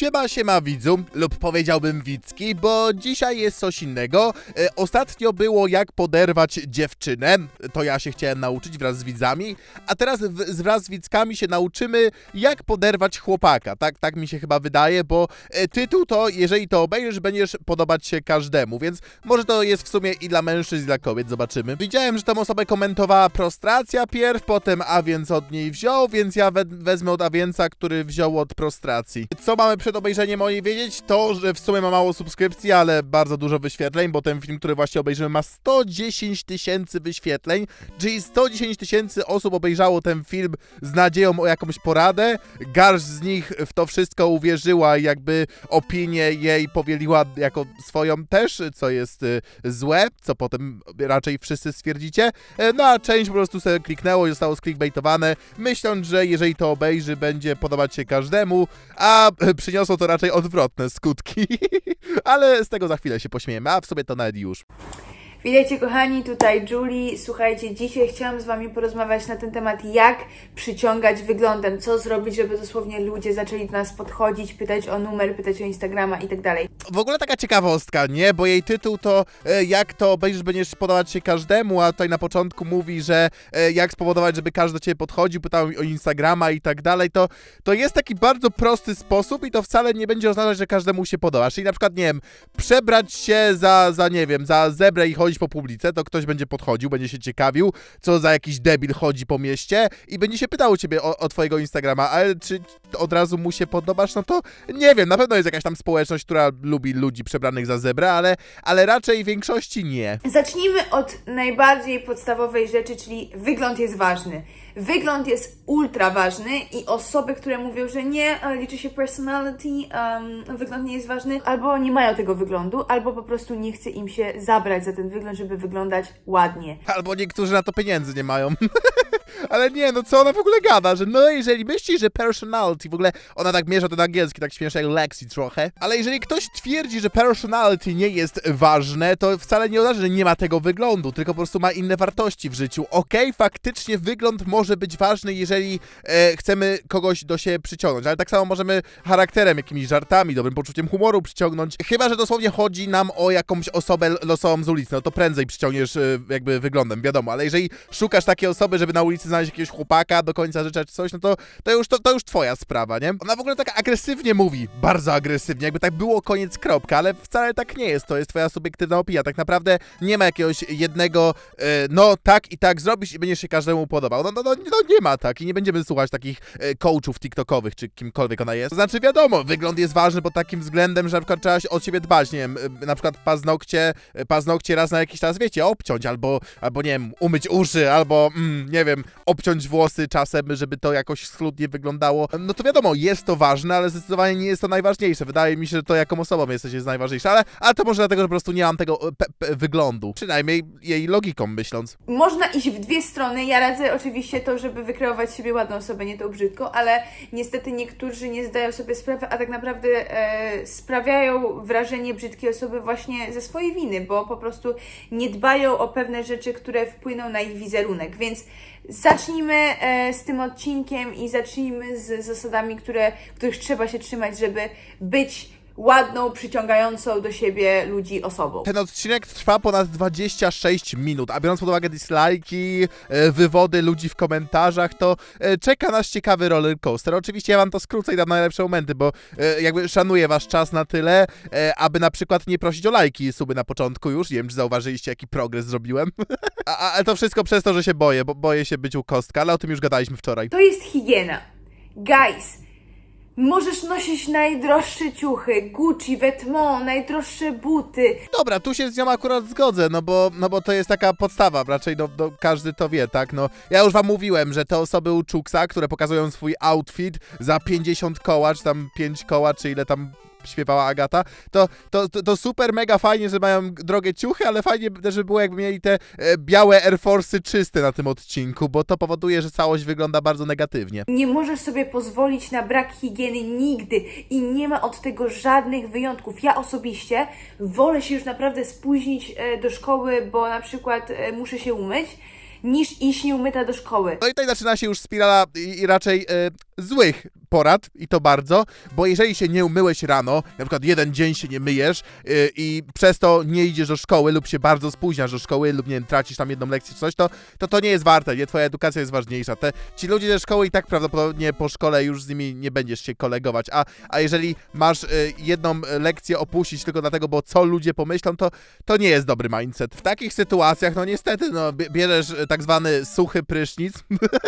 Siema, siema widzu, lub powiedziałbym widzki, bo dzisiaj jest coś innego. E, ostatnio było jak poderwać dziewczynę, to ja się chciałem nauczyć wraz z widzami, a teraz w, wraz z widzkami się nauczymy jak poderwać chłopaka, tak, tak mi się chyba wydaje, bo e, tytuł to, jeżeli to obejrzysz, będziesz podobać się każdemu, więc może to jest w sumie i dla mężczyzn, i dla kobiet, zobaczymy. Widziałem, że tą osobę komentowała prostracja pierw, potem a więc od niej wziął, więc ja we, wezmę od Awienca, który wziął od prostracji. Co mamy przed obejrzeniem o niej wiedzieć? To, że w sumie ma mało subskrypcji, ale bardzo dużo wyświetleń, bo ten film, który właśnie obejrzymy ma 110 tysięcy wyświetleń, czyli 110 tysięcy osób obejrzało ten film z nadzieją o jakąś poradę. Garść z nich w to wszystko uwierzyła i jakby opinię jej powieliła jako swoją też, co jest y, złe, co potem raczej wszyscy stwierdzicie. E, No a część po prostu sobie kliknęło i zostało sklikbaitowane, myśląc, że jeżeli to obejrzy, będzie podobać się każdemu, a e, przyniosło to raczej odwrotne skutki. Ale z tego za chwilę się pośmiejemy, a w sobie to nawet już. Witajcie kochani, tutaj Julie. Słuchajcie, dzisiaj chciałam z Wami porozmawiać na ten temat, jak przyciągać wyglądem, co zrobić, żeby dosłownie ludzie zaczęli do nas podchodzić, pytać o numer, pytać o Instagrama i tak dalej. W ogóle taka ciekawostka, nie? Bo jej tytuł to e, jak to obejrzysz, będziesz podobać się każdemu, a tutaj na początku mówi, że e, jak spowodować, żeby każdy do ciebie podchodził, pytał o Instagrama i tak dalej, to, to jest taki bardzo prosty sposób i to wcale nie będzie oznaczać, że każdemu się podoba. Czyli na przykład, nie wiem, przebrać się za, za nie wiem, za zebrę i chodzić po publice, to ktoś będzie podchodził, będzie się ciekawił, co za jakiś debil chodzi po mieście i będzie się pytał ciebie o, o twojego Instagrama, ale czy od razu mu się podobasz, no to nie wiem, na pewno jest jakaś tam społeczność, która lubi ludzi przebranych za zebra, ale, ale raczej w większości nie. Zacznijmy od najbardziej podstawowej rzeczy, czyli wygląd jest ważny. Wygląd jest ultra ważny i osoby, które mówią, że nie, liczy się personality, um, wygląd nie jest ważny, albo nie mają tego wyglądu, albo po prostu nie chce im się zabrać za ten wygląd, żeby wyglądać ładnie. Albo niektórzy na to pieniędzy nie mają. Ale nie, no co ona w ogóle gada, że no jeżeli myśli, że personality, w ogóle ona tak mierza ten angielski, tak śmiesznie jak Lexi trochę, ale jeżeli ktoś twierdzi, że personality nie jest ważne, to wcale nie oznacza, że nie ma tego wyglądu, tylko po prostu ma inne wartości w życiu. Okej, faktycznie wygląd może być ważny, jeżeli e, chcemy kogoś do siebie przyciągnąć, ale tak samo możemy charakterem, jakimiś żartami, dobrym poczuciem humoru przyciągnąć, chyba, że dosłownie chodzi nam o jakąś osobę losową z ulicy, no to prędzej przyciągniesz e, jakby wyglądem, wiadomo, ale jeżeli szukasz takiej osoby, żeby na ulicy znaleźć jakiegoś chłopaka do końca życia czy coś, no to, to, już, to, to już twoja sprawa, nie? Ona w ogóle tak agresywnie mówi, bardzo agresywnie, jakby tak było koniec kropka, ale wcale tak nie jest, to jest twoja subiektywna opinia, tak naprawdę nie ma jakiegoś jednego, e, no tak i tak zrobisz i będziesz się każdemu podobał, no, no, no, no nie ma tak i nie będziemy słuchać takich e, coachów tiktokowych, czy kimkolwiek ona jest, to znaczy wiadomo, wygląd jest ważny pod takim względem, że na przykład trzeba się o siebie dbać, nie wiem, na przykład paznokcie, e, paznokcie raz na jakiś czas, wiecie, obciąć, albo, albo nie wiem, umyć uszy, albo, mm, nie wiem, obciąć włosy czasem, żeby to jakoś schludnie wyglądało. No to wiadomo, jest to ważne, ale zdecydowanie nie jest to najważniejsze. Wydaje mi się, że to jaką osobą jesteś jest najważniejsze, ale, ale to może dlatego, że po prostu nie mam tego e, wyglądu. Przynajmniej jej logiką myśląc. Można iść w dwie strony. Ja radzę oczywiście to, żeby wykreować z siebie ładną osobę, nie to brzydko, ale niestety niektórzy nie zdają sobie sprawy, a tak naprawdę e, sprawiają wrażenie brzydkiej osoby właśnie ze swojej winy, bo po prostu nie dbają o pewne rzeczy, które wpłyną na ich wizerunek. Więc zacznijmy e, z tym odcinkiem i zacznijmy z zasadami, które, których trzeba się trzymać, żeby być ładną, przyciągającą do siebie ludzi osobą. Ten odcinek trwa ponad 26 minut, a biorąc pod uwagę dislajki, e, wywody ludzi w komentarzach, to e, czeka nas ciekawy roller coaster. Oczywiście ja wam to skrócę i dam najlepsze momenty, bo e, jakby szanuję wasz czas na tyle, aby na przykład nie prosić o lajki i suby na początku już. Nie wiem, czy zauważyliście, jaki progres zrobiłem. ale to wszystko przez to, że się boję, bo boję się być u kostka, ale o tym już gadaliśmy wczoraj. To jest higiena. Guys, możesz nosić najdroższe ciuchy, Gucci, Vetements, najdroższe buty. Dobra, tu się z nią akurat zgodzę, no bo, no bo to jest taka podstawa, raczej no, no, każdy to wie, tak? No, ja już wam mówiłem, że te osoby u Czuksa, które pokazują swój outfit za 50 koła, czy tam 5 koła, czy ile tam śpiewała Agata, to, to, to, to super, mega fajnie, że mają drogie ciuchy, ale fajnie też by było, jakby mieli te e, białe Air Force'y czyste na tym odcinku, bo to powoduje, że całość wygląda bardzo negatywnie. Nie możesz sobie pozwolić na brak higieny nigdy i nie ma od tego żadnych wyjątków. Ja osobiście wolę się już naprawdę spóźnić e, do szkoły, bo na przykład e, muszę się umyć, niż iść nieumyta do szkoły. No i tutaj zaczyna się już spirala i, i raczej e, złych porad i to bardzo, bo jeżeli się nie umyłeś rano, na przykład jeden dzień się nie myjesz yy, i przez to nie idziesz do szkoły lub się bardzo spóźniasz do szkoły lub nie wiem, tracisz tam jedną lekcję czy coś, to to, to nie jest warte, nie? Twoja edukacja jest ważniejsza. Te, ci ludzie ze szkoły i tak prawdopodobnie po szkole już z nimi nie będziesz się kolegować, a, a jeżeli masz y, jedną lekcję opuścić tylko dlatego, bo co ludzie pomyślą, to, to nie jest dobry mindset. W takich sytuacjach, no niestety, no bie- bierzesz y, tak zwany suchy prysznic,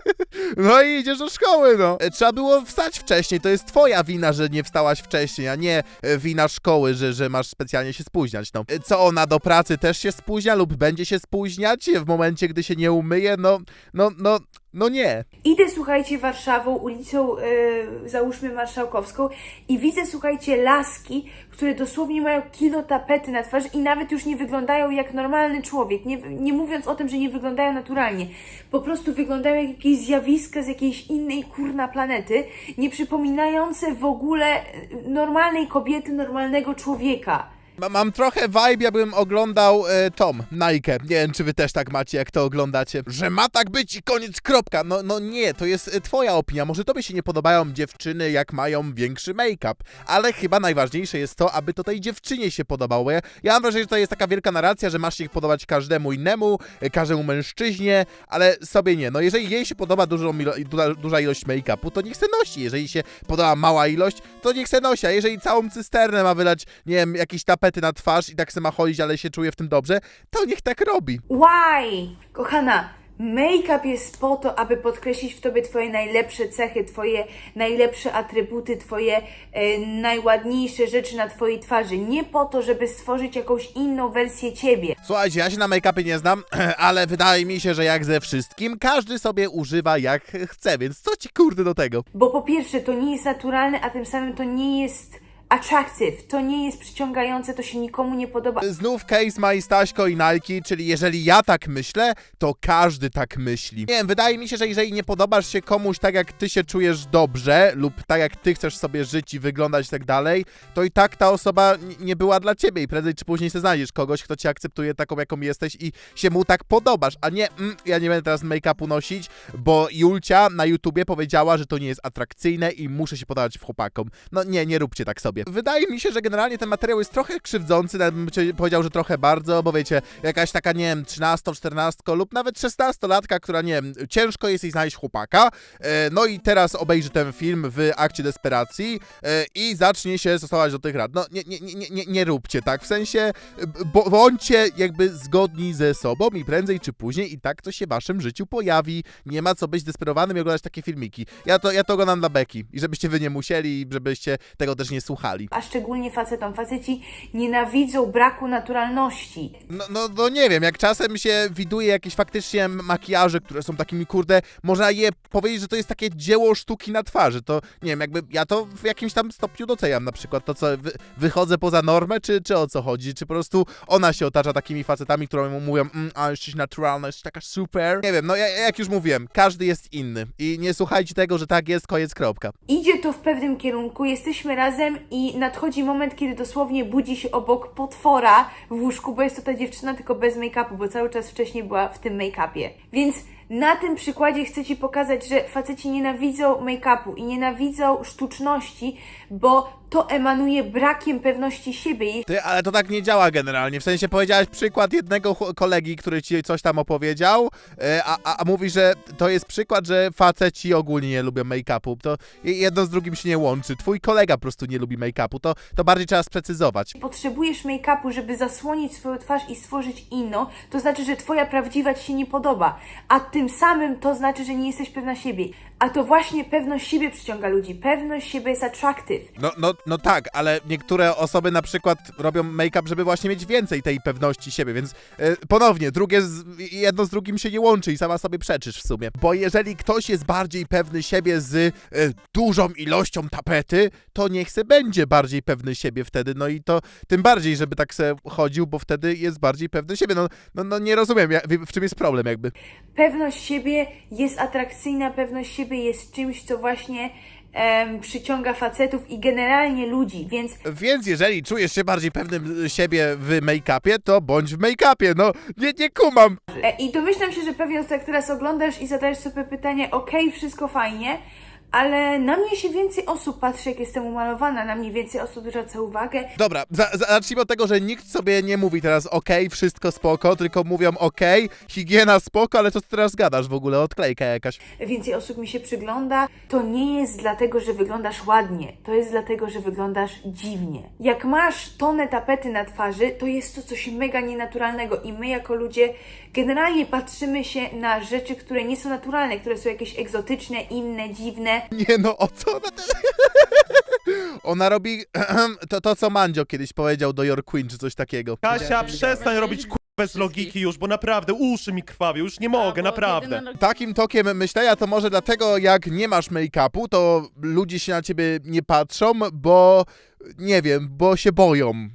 no i idziesz do szkoły, no. E, Trzeba było wstać wcześniej, to jest twoja wina, że nie wstałaś wcześniej, a nie e, wina szkoły, że, że masz specjalnie się spóźniać, no. E, Co, ona do pracy też się spóźnia lub będzie się spóźniać w momencie, gdy się nie umyje? No, no, no, no nie. Idę, słuchajcie, Warszawą, ulicą, e, załóżmy, Marszałkowską i widzę, słuchajcie, laski, które dosłownie mają kilo tapety na twarzy i nawet już nie wyglądają jak normalny człowiek, nie, nie mówiąc o tym, że nie wyglądają naturalnie. Po prostu wyglądają jak jakieś zjawiska z jakiejś innej kurna planety, nie przypominające w ogóle e, normalnej kobiety, normalnego człowieka. Ma- Mam trochę vibe, jakbym oglądał e, Tom, Nike. Nie wiem, czy wy też tak macie, jak to oglądacie. Że ma tak być i koniec, kropka. No, no nie, to jest e, twoja opinia. Może tobie się nie podobają dziewczyny, jak mają większy make-up. Ale chyba najważniejsze jest to, aby to tej dziewczynie się podobało. Ja, ja mam wrażenie, że to jest taka wielka narracja, że masz się podobać każdemu innemu, e, każdemu mężczyźnie, ale sobie nie. No jeżeli jej się podoba dużą ilo- duża, ilość make-upu, to niech se nosi. Jeżeli się podoba mała ilość, to niech se nosi. A jeżeli całą cysternę ma wylać, nie wiem, jakieś tapety na twarz i tak se ma chodzić, ale się czuje w tym dobrze, to niech tak robi. Why? Kochana, make-up jest po to, aby podkreślić w tobie twoje najlepsze cechy, twoje najlepsze atrybuty, twoje e, najładniejsze rzeczy na twojej twarzy. Nie po to, żeby stworzyć jakąś inną wersję ciebie. Słuchajcie, ja się na make-upie nie znam, ale wydaje mi się, że jak ze wszystkim, każdy sobie używa jak chce, więc co ci kurde do tego? Bo po pierwsze, to nie jest naturalne, a tym samym to nie jest attractive, to nie jest przyciągające, to się nikomu nie podoba. Znów case ma i Staśko i Nike, czyli jeżeli ja tak myślę, to każdy tak myśli. Nie wiem, wydaje mi się, że jeżeli nie podobasz się komuś tak, jak ty się czujesz dobrze, lub tak, jak ty chcesz sobie żyć i wyglądać i tak dalej, to i tak ta osoba nie była dla ciebie i prędzej czy później się znajdziesz kogoś, kto cię akceptuje taką, jaką jesteś i się mu tak podobasz, a nie, mm, ja nie będę teraz make-upu nosić, bo Julcia na YouTubie powiedziała, że to nie jest atrakcyjne i muszę się podobać chłopakom. No nie, nie róbcie tak sobie. Wydaje mi się, że generalnie ten materiał jest trochę krzywdzący, nawet bym powiedział, że trochę bardzo, bo wiecie, jakaś taka, nie wiem, 13, 14 lub nawet 16-latka, która, nie wiem, ciężko jest jej znaleźć chłopaka, e, no i teraz obejrzy ten film w akcie desperacji e, i zacznie się stosować do tych rad. No nie, nie, nie, nie, nie róbcie tak, w sensie e, bądźcie jakby zgodni ze sobą i prędzej czy później i tak to się w waszym życiu pojawi. Nie ma co być desperowanym i oglądać takie filmiki. Ja to, ja to oglądam dla beki i żebyście wy nie musieli i żebyście tego też nie słuchali. A szczególnie facetom. Faceci nienawidzą braku naturalności. No, no, no nie wiem, jak czasem się widuje jakieś faktycznie makijaże, które są takimi, kurde, można je powiedzieć, że to jest takie dzieło sztuki na twarzy, to nie wiem, jakby ja to w jakimś tam stopniu doceniam na przykład, to co, wy, wychodzę poza normę, czy, czy o co chodzi, czy po prostu ona się otacza takimi facetami, które mu mówią, mm, a jesteś naturalna, jesteś taka super, nie wiem, no ja, jak już mówiłem, każdy jest inny i nie słuchajcie tego, że tak jest, koniec, kropka. Idzie to w pewnym kierunku, jesteśmy razem i nadchodzi moment, kiedy dosłownie budzi się obok potwora w łóżku, bo jest to ta dziewczyna tylko bez make-upu, bo cały czas wcześniej była w tym make-upie. Więc na tym przykładzie chcę Ci pokazać, że faceci nienawidzą make-upu i nienawidzą sztuczności, bo to emanuje brakiem pewności siebie. Ty, ale to tak nie działa generalnie. W sensie powiedziałeś przykład jednego ch- kolegi, który ci coś tam opowiedział, e, a, a, a mówi, że to jest przykład, że faceci ogólnie nie lubią make-upu. To je- jedno z drugim się nie łączy. Twój kolega po prostu nie lubi make-upu. To, to bardziej trzeba sprecyzować. Potrzebujesz make-upu, żeby zasłonić swoją twarz i stworzyć inną, to znaczy, że Twoja prawdziwa Ci się nie podoba, a tym samym to znaczy, że nie jesteś pewna siebie. A to właśnie pewność siebie przyciąga ludzi. Pewność siebie jest attractive. No, no, no tak, ale niektóre osoby na przykład robią make-up, żeby właśnie mieć więcej tej pewności siebie, więc e, ponownie, drugie z, jedno z drugim się nie łączy i sama sobie przeczysz w sumie. Bo jeżeli ktoś jest bardziej pewny siebie z e, dużą ilością tapety, to niech se będzie bardziej pewny siebie wtedy, no i to tym bardziej, żeby tak se chodził, bo wtedy jest bardziej pewny siebie. No, no, no nie rozumiem, w czym jest problem jakby. Pewność siebie jest atrakcyjna, pewność siebie jest czymś, co właśnie em, przyciąga facetów i generalnie ludzi, więc Więc jeżeli czujesz się bardziej pewnym siebie w make-upie, to bądź w make-upie, no nie, nie kumam. E, I domyślam się, że pewnie jak teraz oglądasz i zadajesz sobie pytanie, okej, wszystko fajnie, ale na mnie się więcej osób patrzy, jak jestem umalowana, na mnie więcej osób zwraca uwagę. Dobra, za, za, zacznijmy od tego, że nikt sobie nie mówi teraz okej, wszystko spoko, tylko mówią okej, higiena spoko, ale co ty teraz gadasz w ogóle, odklejka jakaś. więcej osób mi się przygląda, to nie jest dlatego, że wyglądasz ładnie, to jest dlatego, że wyglądasz dziwnie. Jak masz tonę tapety na twarzy, to jest to coś mega nienaturalnego i my jako ludzie generalnie patrzymy się na rzeczy, które nie są naturalne, które są jakieś egzotyczne, inne, dziwne. Nie no, o co ona teraz... Ona robi to, to, co Mandzio kiedyś powiedział do Your Queen, czy coś takiego. Kasia, przestań robić ku... bez logiki już, bo naprawdę uszy mi krwawią, już nie mogę, naprawdę. Takim tokiem myślenia to może dlatego, jak nie masz make-upu, to ludzie się na ciebie nie patrzą, bo nie wiem, bo się boją.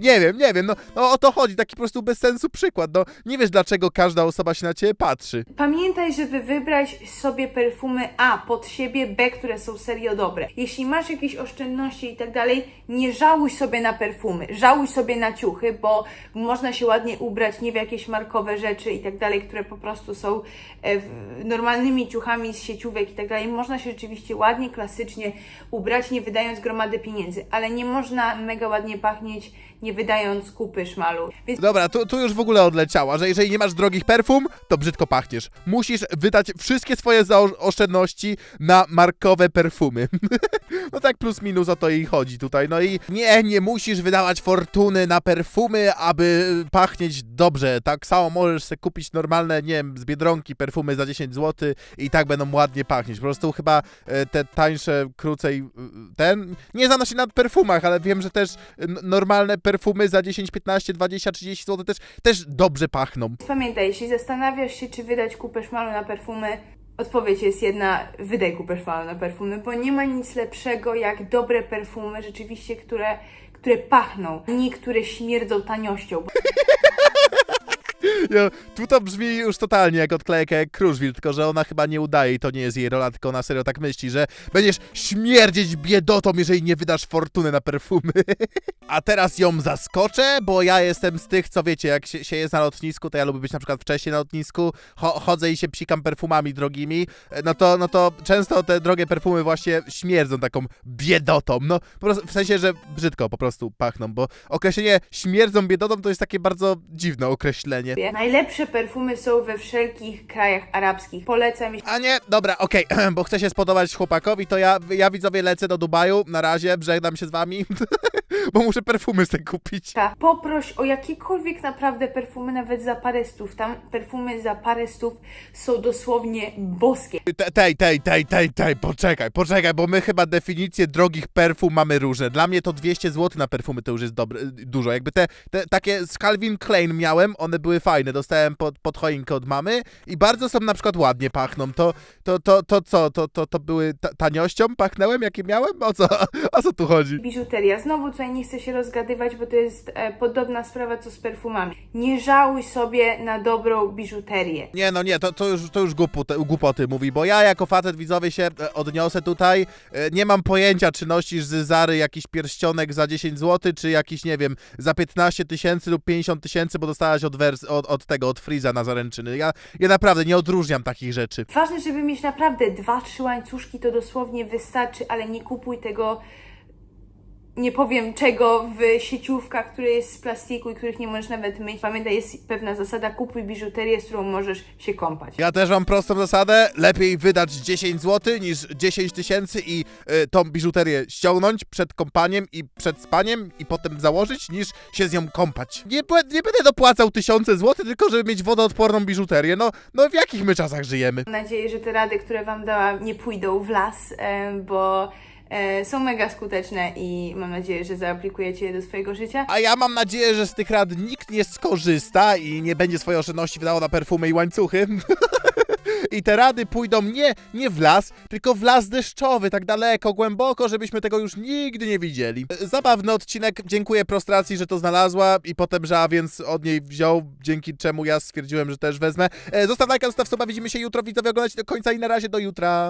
Nie wiem, nie wiem, no, no o to chodzi, taki po prostu bez sensu przykład. No, nie wiesz, dlaczego każda osoba się na ciebie patrzy. Pamiętaj, żeby wybrać sobie perfumy A pod siebie, B, które są serio dobre. Jeśli masz jakieś oszczędności i tak dalej, nie żałuj sobie na perfumy, żałuj sobie na ciuchy, bo można się ładnie ubrać nie w jakieś markowe rzeczy i tak dalej, które po prostu są e, normalnymi ciuchami z sieciówek i tak dalej. Można się rzeczywiście ładnie, klasycznie ubrać, nie wydając gromady pieniędzy, ale nie można mega ładnie pachnieć, nie wydając kupy szmalu. Więc Dobra, tu, tu już w ogóle odleciała, że jeżeli nie masz drogich perfum, to brzydko pachniesz. Musisz wydać wszystkie swoje zaoszczędności na markowe perfumy. no tak plus minus o to jej chodzi tutaj. No i nie, nie musisz wydawać fortuny na perfumy, aby pachnieć dobrze. Tak samo możesz sobie kupić normalne, nie wiem, z Biedronki perfumy za 10 zł i tak będą ładnie pachnieć. Po prostu chyba e, te tańsze, krócej, e, ten... Nie znam się na perfumach, ale wiem, że też normalne perfumy za 10, 15, 20, 30 zł też, też dobrze pachną. Pamiętaj, jeśli zastanawiasz się, czy wydać kupę szmalu na perfumy, odpowiedź jest jedna, wydaj kupę szmalu na perfumy, bo nie ma nic lepszego jak dobre perfumy, rzeczywiście, które, które pachną, nie które śmierdzą taniością. Ja, tu to brzmi już totalnie jak odklejka jak Kruszwil, tylko że ona chyba nie udaje i to nie jest jej rola, tylko ona serio tak myśli, że będziesz śmierdzieć biedotą, jeżeli nie wydasz fortuny na perfumy. A teraz ją zaskoczę, bo ja jestem z tych, co wiecie, jak się, się jest na lotnisku, to ja lubię być na przykład wcześniej na lotnisku, cho chodzę i się psikam perfumami drogimi, no to, no to często te drogie perfumy właśnie śmierdzą taką biedotą, no prostu, w sensie, że brzydko po prostu pachną, bo określenie śmierdzą biedotą to jest takie bardzo dziwne określenie. Najlepsze perfumy są we wszelkich krajach arabskich. Polecam, A nie, dobra, okej, bo chcę się spodobać chłopakowi, to ja, ja widzowie lecę do Dubaju, na razie, żegnam się z wami, bo muszę perfumy z tym kupić. Ta, Poproś o jakiekolwiek naprawdę perfumy, nawet za parę stów. Tam perfumy za parę stów są dosłownie boskie. Te- Tej, tej, tej, tej, tej, poczekaj, poczekaj, bo my chyba definicje drogich perfum mamy różne. Dla mnie to 200 zł na perfumy to już jest dobre, dużo. Jakby te, te takie z Calvin Klein miałem, one były fajne, dostałem pod, pod choinkę od mamy i bardzo są na przykład ładnie pachną. To, to, to, to co, to, to, to były ta, taniością pachnęłem, jakie miałem? O co, o co tu chodzi? Biżuteria. Znowu tutaj nie chcę się rozgadywać, bo to jest e, podobna sprawa co z perfumami. Nie żałuj sobie na dobrą biżuterię. Nie, no nie, to, to już, to już głupoty, głupoty mówi, bo ja jako facet widzowie się e, odniosę tutaj. E, Nie mam pojęcia, czy nosisz z Zary jakiś pierścionek za 10 zł, czy jakiś, nie wiem, za 15 tysięcy lub 50 tysięcy, bo dostałaś od, wers- od, od tego, od Freeza na zaręczyny. Ja, ja naprawdę nie odróżniam takich rzeczy. Ważne, żeby mieć naprawdę dwa, trzy łańcuszki, to dosłownie wystarczy, ale nie kupuj tego, nie powiem czego, w sieciówkach, które jest z plastiku i których nie możesz nawet myć. Pamiętaj, jest pewna zasada, kupuj biżuterię, z którą możesz się kąpać. Ja też mam prostą zasadę, lepiej wydać 10 zł niż 10 tysięcy i y, tą biżuterię ściągnąć przed kąpaniem i przed spaniem i potem założyć, niż się z nią kąpać. Nie, nie będę dopłacał tysiące złotych, tylko żeby mieć wodoodporną biżuterię. No, no w jakich my czasach żyjemy? Mam nadzieję, że te rady, które Wam dałam, nie pójdą w las, e, bo są mega skuteczne i mam nadzieję, że zaaplikujecie je do swojego życia. A ja mam nadzieję, że z tych rad nikt nie skorzysta i nie będzie swojej oszczędności wydało na perfumy i łańcuchy. I te rady pójdą nie, nie w las, tylko w las deszczowy, tak daleko, głęboko, żebyśmy tego już nigdy nie widzieli. Zabawny odcinek, dziękuję prostracji, że to znalazła i potem, że a więc od niej wziął, dzięki czemu ja stwierdziłem, że też wezmę. E, Zostaw lajka, zostaw suba, widzimy się jutro, widzowie, oglądajcie do końca i na razie do jutra.